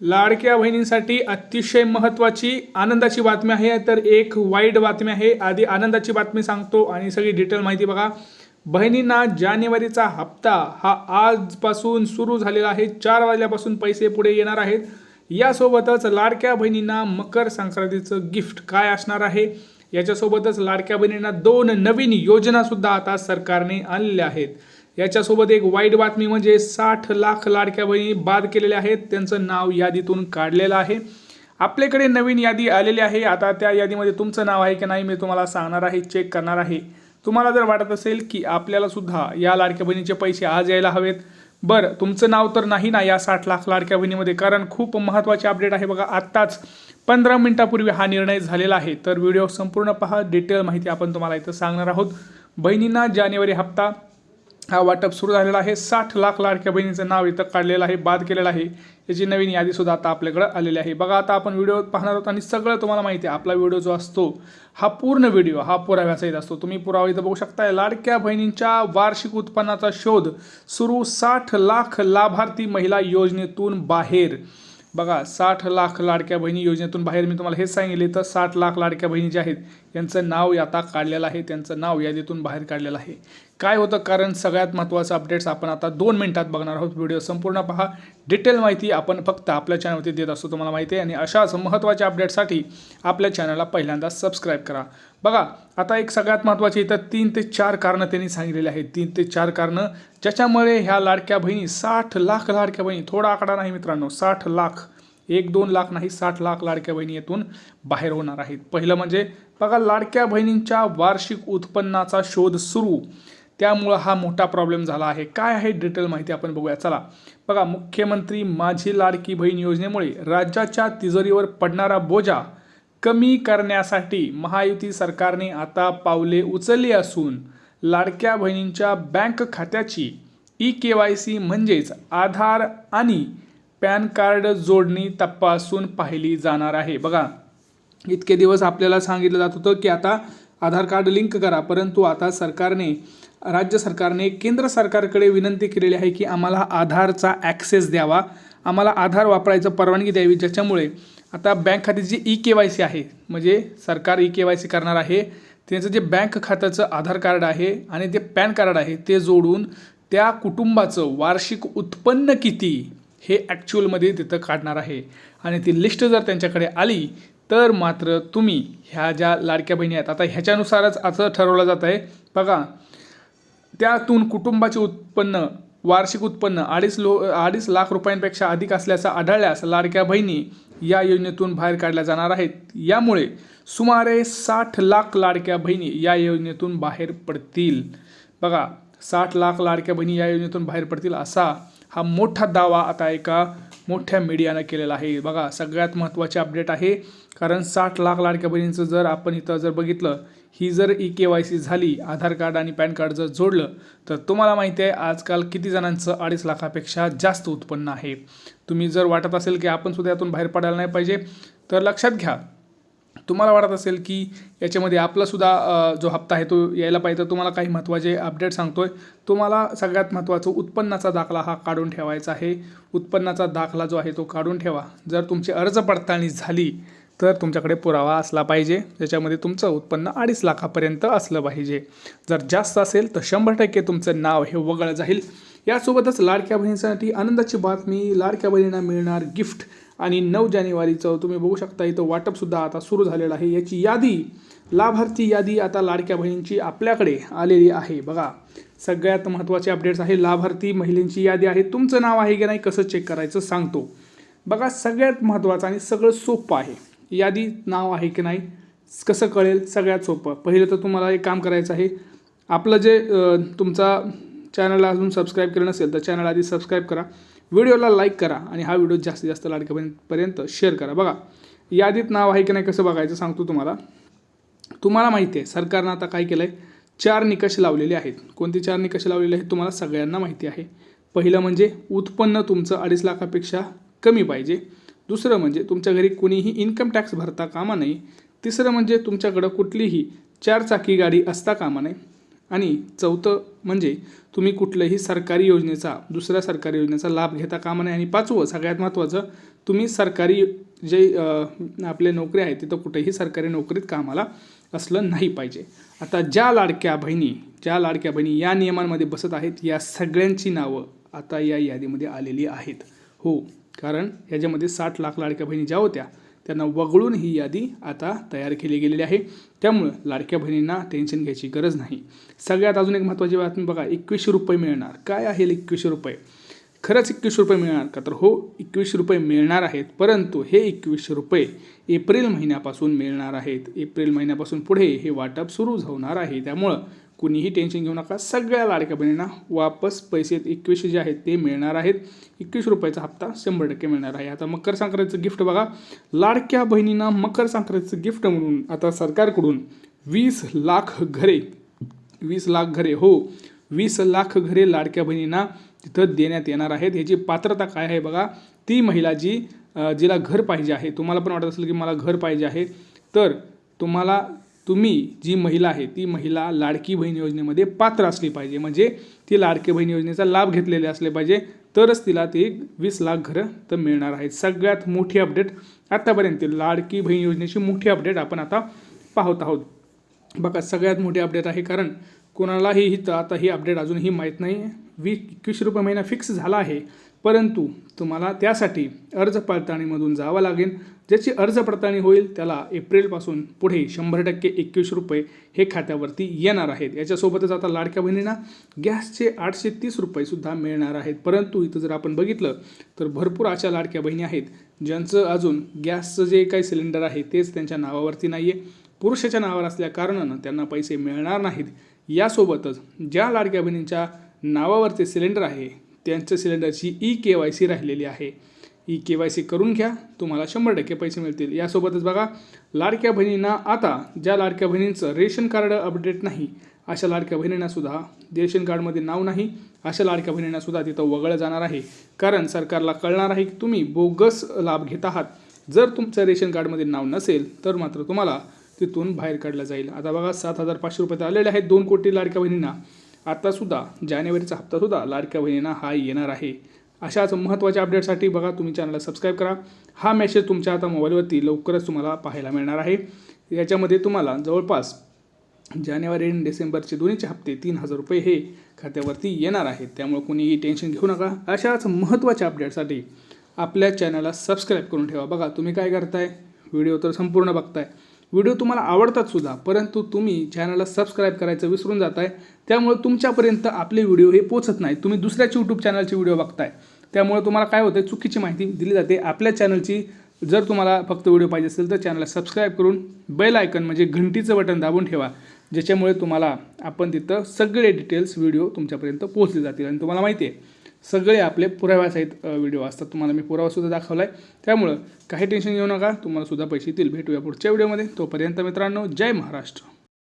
लाडक्या बहिणींसाठी अतिशय महत्त्वाची आनंदाची बातमी आहे. तर एक वाईट बातमी आहे. आधी आनंदाची बातमी सांगतो आणि सगळी डिटेल माहिती बघा. बहिणींना जानेवारीचा हप्ता हा आजपासून सुरू झालेला आहे. चार वाजल्यापासून पैसे पुढे येणार आहेत. यासोबतच लाडक्या बहिणींना मकर संक्रांतीचं गिफ्ट काय असणार आहे? याच्यासोबतच लाडक्या बहिणींना दोन नवीन योजनासुद्धा आता सरकारने आणलेल्या आहेत. याच्यासोबत एक वाईट बातमी म्हणजे साठ लाख लाडक्या बहिणी बाद केलेल्या आहेत. त्यांचं नाव यादीतून काढलेलं आहे. आपल्याकडे नवीन यादी आलेली आहे. आता त्या यादीमध्ये तुमचं नाव आहे की नाही मी तुम्हाला सांगणार आहे चेक करणार आहे. तुम्हाला जर वाटत असेल की आपल्याला सुद्धा या लाडक्या बहिणीचे पैसे आज यायला हवेत बरं तुमचं नाव तर नाही ना या साठ लाख लाडक्या बहिणीमध्ये कारण खूप महत्त्वाचे अपडेट आहे बघा आत्ताच पंधरा मिनिटापूर्वी हा निर्णय झालेला आहे. तर व्हिडिओ संपूर्ण पहा डिटेल माहिती आपण तुम्हाला इथं सांगणार आहोत. बहिणींना जानेवारी हप्ता हा वाटप सुरू झालेला आहे. साठ लाख लाडक्या बहिणीचं नाव इथं काढलेलं आहे बाद केलेलं आहे. याची नवीन यादीसुद्धा आता आपल्याकडे आलेली आहे. बघा आता आपण व्हिडिओ पाहणार आहोत आणि सगळं तुम्हाला माहिती आहे. आपला व्हिडिओ जो असतो हा पूर्ण व्हिडिओ हा पुराव्यासहित असतो. तुम्ही पुरावा इथं बघू शकताय. लाडक्या बहिणींच्या वार्षिक उत्पन्नाचा शोध सुरू साठ लाख लाभार्थी महिला योजनेतून बाहेर. बघा साठ लाख लाडक्या बहिणी योजनेतून बाहेर मी तुम्हाला हेच सांगितले. तर साठ लाख लाडक्या बहिणी ज्या आहेत यांचं नाव आता काढलेलं आहे त्यांचं नाव यादीतून बाहेर काढलेलं आहे. काय होतं? कारण सगळ्यात महत्त्वाचं अपडेट्स आपण आता दोन मिनिटात बघणार आहोत. व्हिडिओ संपूर्ण पहा. डिटेल माहिती आपण फक्त आपल्या चॅनलवरती देत असतो तुम्हाला माहिती आहे. आणि अशाच महत्त्वाच्या अपडेटसाठी आपल्या चॅनलला पहिल्यांदा सबस्क्राईब करा. बघा आता एक सगळ्यात महत्त्वाची इथं तीन ते चार कारणं त्यांनी सांगितलेली आहेत. तीन ते चार कारणं ज्याच्यामुळे ह्या लाडक्या बहिणी साठ लाख लाडक्या बहिणी थोडा आकडा नाही मित्रांनो साठ लाख एक दोन लाख नाही साठ लाख लाडक्या बहिणी येथून बाहेर होणार आहेत. पहिलं म्हणजे बघा लाडक्या बहिणींच्या वार्षिक उत्पन्नाचा शोध सुरू. त्यामुळं हा मोठा प्रॉब्लेम झाला आहे. काय आहे डिटेल माहिती आपण बघूया. चला. बघा मुख्यमंत्री माझी लाडकी बहीण योजनेमुळे राज्याच्या तिजोरीवर पडणारा बोजा कमी करण्यासाठी महायुती सरकारने आता पावले उचलली असून लाडक्या बहिणींच्या बँक खात्याची ई के वाय सी म्हणजेच आधार आणि पॅन कार्ड जोडणी तपासून पाहिली जाणार आहे. बघा इतके दिवस आपल्याला सांगितलं जात होतं की आता आधार कार्ड लिंक करा परंतु आता सरकारने राज्य सरकारने केंद्र सरकारकडे विनंती केलेली आहे की आम्हाला आधारचा ॲक्सेस द्यावा. आम्हाला आधार वापरायचं परवानगी द्यावी ज्याच्यामुळे आता बँक खात्याची जी ई के वाय सी आहे म्हणजे सरकार ई के वाय सी करणार आहे त्याचं जे बँक खात्याचं आधार कार्ड आहे आणि ते पॅन कार्ड आहे ते जोडून त्या कुटुंबाचं वार्षिक उत्पन्न किती हे ॲक्च्युअलमध्ये तिथं काढणार आहे. आणि ती लिस्ट जर त्यांच्याकडे आली तर मात्र तुम्ही ह्या ज्या लाडक्या बहिणी आहेत आता ह्याच्यानुसारच असं ठरवलं जात आहे. बघा त्यातून कुटुंबाचे उत्पन्न वार्षिक उत्पन्न अडीच लो अडीच लाख रुपयांपेक्षा अधिक असल्याचं आढळल्यास लाडक्या बहिणी या योजनेतून बाहेर काढल्या जाणार आहेत. यामुळे सुमारे साठ लाख लाडक्या बहिणी या योजनेतून बाहेर पडतील. बघा साठ लाख लाडक्या बहिणी या योजनेतून बाहेर पडतील असा हा मोठा दावा आता एका मोठ्या मीडियानं केलेला आहे. बघा सगळ्यात महत्त्वाचे अपडेट आहे कारण साठ लाख लाडक्या बहिणींचं जर आपण इथं जर बघितलं ही जर ई के वाय सी झाली आधार कार्ड आणि पॅन कार्ड जर जोडलं तर तुम्हाला माहिती आहे आजकाल किती जणांचं अडीच लाखापेक्षा जास्त उत्पन्न आहे. तुम्ही जर वाटत असेल की आपण सुद्धा यातून बाहेर पडायला नाही पाहिजे तर लक्षात घ्या तुम्हाला वाटत असेल की याच्यामध्ये आपलासुद्धा जो हप्ता आहे तो यायला पाहिजे तुम्हाला काही महत्त्वाचे अपडेट सांगतो आहे तुम्हाला सगळ्यात महत्त्वाचं उत्पन्नाचा दाखला हा काढून ठेवायचा आहे. उत्पन्नाचा दाखला जो आहे तो काढून ठेवा. जर तुमची अर्ज पडताळणी झाली तर तुमच्याकडे पुरावा असला पाहिजे. ज्याच्यामध्ये तुमचं उत्पन्न अडीच लाखापर्यंत असलं पाहिजे. जर जास्त असेल तर शंभर टक्के तुमचं नाव हे वगळलं जाईल. यासोबतच लाडक्या बहिणीसाठी आनंदाची बातमी लाडक्या बहिणींना मिळणार गिफ्ट आणि नऊ जानेवारीचं तुम्ही बघू शकता इथं वाटपसुद्धा आता सुरू झालेलं आहे. याची यादी लाभार्थी यादी आता लाडक्या बहिणींची आपल्याकडे आलेली आहे. बघा सगळ्यात महत्त्वाचे अपडेट्स आहे लाभार्थी महिलांची यादी आहे. तुमचं नाव आहे की नाही कसं चेक करायचं सांगतो. बघा सगळ्यात महत्त्वाचं आणि सगळं सोपं आहे. यादी नाव आहे की नाही कसं कळेल सगळ्यात सोपं. पहिलं तर तुम्हाला एक काम करायचं आहे. आपलं जे तुमचा चॅनलला अजून सबस्क्राईब केलं नसेल तर चॅनल आधी सबस्क्राईब करा. व्हिडिओला लाईक करा आणि हा व्हिडिओ जास्तीत जास्त लाडक्यापर्यंत शेअर करा. बघा यादीत नाव आहे की नाही कसं बघायचं सांगतो तुम्हाला. तुम्हाला माहिती आहे सरकारनं आता काय केलं आहे चार निकष लावलेले आहेत. कोणते चार निकष लावलेले आहेत तुम्हाला सगळ्यांना माहिती आहे. पहिलं म्हणजे उत्पन्न तुमचं अडीच लाखापेक्षा कमी पाहिजे. दुसरं म्हणजे तुमच्या घरी कोणीही इन्कम टॅक्स भरता कामा नये. तिसरं म्हणजे तुमच्याकडं कुठलीही चार चाकी गाडी असता कामा नये. आणि चौथं म्हणजे तुम्ही कुठल्याही सरकारी योजनेचा दुसऱ्या सरकारी योजनेचा लाभ घेता कामा नये. आणि पाचवं सगळ्यात महत्त्वाचं तुम्ही सरकारी जे आपले नोकरी आहे तिथं कुठेही सरकारी नोकरीत कामाला असलं नाही पाहिजे. आता ज्या लाडक्या बहिणी ज्या लाडक्या बहिणी या नियमांमध्ये बसत आहेत या सगळ्यांची नावं आता या यादीमध्ये आलेली आहेत. हो कारण याच्यामध्ये साठ लाख लाडक्या बहिणी ज्या होत्या त्यांना वगळून ही यादी आता तयार केली गेलेली आहे. त्यामुळं लाडक्या बहिणींना टेन्शन घ्यायची गरज नाही. सगळ्यात अजून एक महत्त्वाची बातमी बघा एकवीसशे रुपये मिळणार. काय आहे एकवीसशे रुपये? खरंच एकवीसशे रुपये मिळणार का? तर हो एकवीसशे रुपये मिळणार आहेत परंतु हे एकवीसशे रुपये एप्रिल महिन्यापासून मिळणार आहेत. एप्रिल महिन्यापासून पुढे हे वाटप सुरू होणार आहे. त्यामुळं कुणीही टेन्शन घेऊ नका. सगळ्या लाडक्या बहिणींना वापस पैसे एकवीसशे जे आहेत ते मिळणार आहेत. एकवीस रुपयाचा हप्ता शंभर टक्के मिळणार आहे. आता मकर संक्रांतीचं गिफ्ट बघा. लाडक्या बहिणींना मकर संक्रांतीचं गिफ्ट म्हणून आता सरकारकडून वीस लाख घरे वीस लाख घरे हो वीस लाख घरे लाडक्या बहिणींना तिथं देण्यात येणार आहेत. याची पात्रता काय आहे बघा? ती महिला जी जिला घर पाहिजे आहे. तुम्हाला पण वाटत असेल की मला घर पाहिजे आहे. तर तुम्हाला तुम्ही जी महिला आहे ती महिला लाडकी बहीण योजनेमध्ये पात्र असली पाहिजे. म्हणजे ती लाडकी बहीण योजनेचा लाभ घेतलेले असले पाहिजे तरच तिला ते वीस लाख घरं तर मिळणार आहेत. सगळ्यात मोठी अपडेट आत्तापर्यंत लाडकी बहीण योजनेची मोठी अपडेट आपण आता पाहत आहोत. बघा सगळ्यात मोठी अपडेट आहे कारण कोणालाही ही आता ही अपडेट अजूनही माहीत नाही. वी एकवीसशे रुपये महिना फिक्स झाला आहे परंतु तुम्हाला त्यासाठी अर्ज पडताळणीमधून जावं लागेल. ज्याची अर्ज पडताळणी होईल त्याला एप्रिलपासून पुढे शंभर टक्के एकवीस रुपये हे खात्यावरती येणार आहेत. याच्यासोबतच आता लाडक्या बहिणींना गॅसचे आठशे तीस रुपयेसुद्धा मिळणार आहेत. परंतु इथं जर आपण बघितलं तर भरपूर अशा लाडक्या बहिणी आहेत ज्यांचं अजून गॅसचं जे काही सिलेंडर आहे तेच त्यांच्या नावावरती नाही आहे पुरुषाच्या नावावर असल्या कारणानं त्यांना पैसे मिळणार नाहीत. यासोबतच ज्या लाडक्या बहिणींच्या नावावरचे सिलेंडर आहे त्यांच्या सिलेंडरची ई के वाय सी राहिलेली आहे. ई के वाय सी करून घ्या. तुम्हाला शंभर टक्के पैसे मिळतील. यासोबतच बघा लाडक्या बहिणींना आता ज्या लाडक्या बहिणींचं रेशन कार्ड अपडेट नाही अशा लाडक्या बहिणींनासुद्धा रेशन कार्डमध्ये नाव नाही अशा लाडक्या बहिणींनासुद्धा तिथं वगळलं जाणार आहे. कारण सरकारला कळणार आहे की तुम्ही बोगस लाभ घेत आहात. जर तुमचं रेशन कार्डमध्ये नाव नसेल तर मात्र तुम्हाला तिथून बाहेर काढलं जाईल. आता बघा सात हजार पाचशे रुपये तर आलेले आहेत दोन कोटी लाडक्या बहिणींना. आतासुद्धा जानेवारीचा हप्तासुद्धा लाडक्या बहिणींना हा येणार आहे. अशाच महत्त्वाच्या अपडेटसाठी बघा तुम्ही चॅनलला सबस्क्राईब करा. हा मेसेज तुमच्या आता मोबाईलवरती लवकरच तुम्हाला पाहायला मिळणार आहे. याच्यामध्ये तुम्हाला जवळपास जानेवारी आणि डिसेंबरचे दोन्हीचे हप्ते तीन हजार रुपये हे खात्यावरती येणार आहेत. त्यामुळे कोणीही टेन्शन घेऊ नका. अशाच महत्त्वाच्या अपडेटसाठी आपल्या चॅनलला सबस्क्राईब करून ठेवा. बघा तुम्ही काय करताय? व्हिडिओ तर संपूर्ण बघताय. व्हिडिओ तुम्हाला आवडतात सुद्धा परंतु तुम्ही चॅनलला सबस्क्राईब करायचं विसरून जाताय. त्यामुळे तुमच्यापर्यंत आपले व्हिडिओ हे पोचत नाही. तुम्ही दुसऱ्याच यूट्यूब चॅनलचे व्हिडिओ बघताय. त्यामुळे तुम्हाला काय होतं चुकीची माहिती दिली जाते. आपल्या चॅनलची जर तुम्हाला फक्त व्हिडिओ पाहिजे असेल तर चॅनलला सबस्क्राईब करून बेल आयकन म्हणजे घंटीचं बटन दाबून ठेवा. ज्याच्यामुळे तुम्हाला आपण तिथं सगळे डिटेल्स व्हिडिओ तुमच्यापर्यंत पोहोचले जातील. आणि तुम्हाला माहिती आहे सगळे आपले पुराव्यासहित व्हिडिओ असतात. तुम्हाला मी पुरावासुद्धा दाखवला आहे त्यामुळं काही टेन्शन घेऊ नका. तुम्हाला सुद्धा पैसे येतील. भेटूया पुढच्या व्हिडिओमध्ये तोपर्यंत मित्रांनो जय महाराष्ट्र.